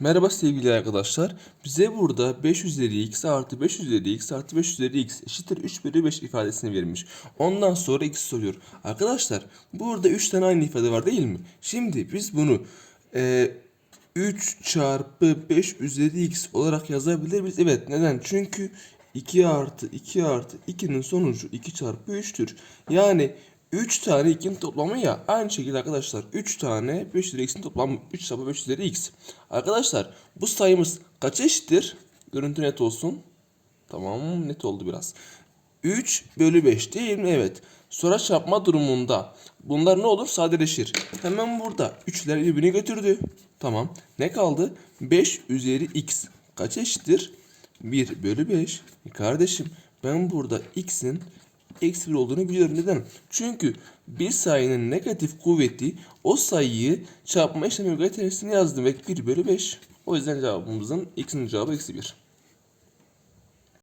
Merhaba sevgili arkadaşlar. Bize burada 5 üzeri x artı 5 üzeri x artı 5 üzeri x eşittir 3 bölü 5 ifadesini vermiş. Ondan sonra x soruyor. Arkadaşlar burada 3 tane aynı ifade var değil mi? Şimdi biz bunu e, 3 çarpı 5 üzeri x olarak yazabilir miyiz? Evet neden? Çünkü 2 artı 2 artı 2'nin sonucu 2 çarpı 3'tür. Yani 3 tane 2'nin toplamı ya. Aynı şekilde arkadaşlar 3 tane 5 üzeri x'in toplamı 3 çarpı 5 üzeri x. Arkadaşlar bu sayımız kaça eşittir? Görüntü net olsun. Tamam net oldu biraz. 3 bölü 5 değil mi? Evet. Sonra çarpma durumunda bunlar ne olur? Sadeleşir. Hemen burada 3'ler birbirini götürdü. Tamam. Ne kaldı? 5 üzeri x. Kaç eşittir? 1 bölü 5. E kardeşim ben burada x'in eksi 1 olduğunu biliyorum. Neden? Çünkü bir sayının negatif kuvveti o sayıyı çarpma işlemi gösterisini yazdım ve 1 bölü 5. O yüzden cevabımızın x'in cevabı eksi 1.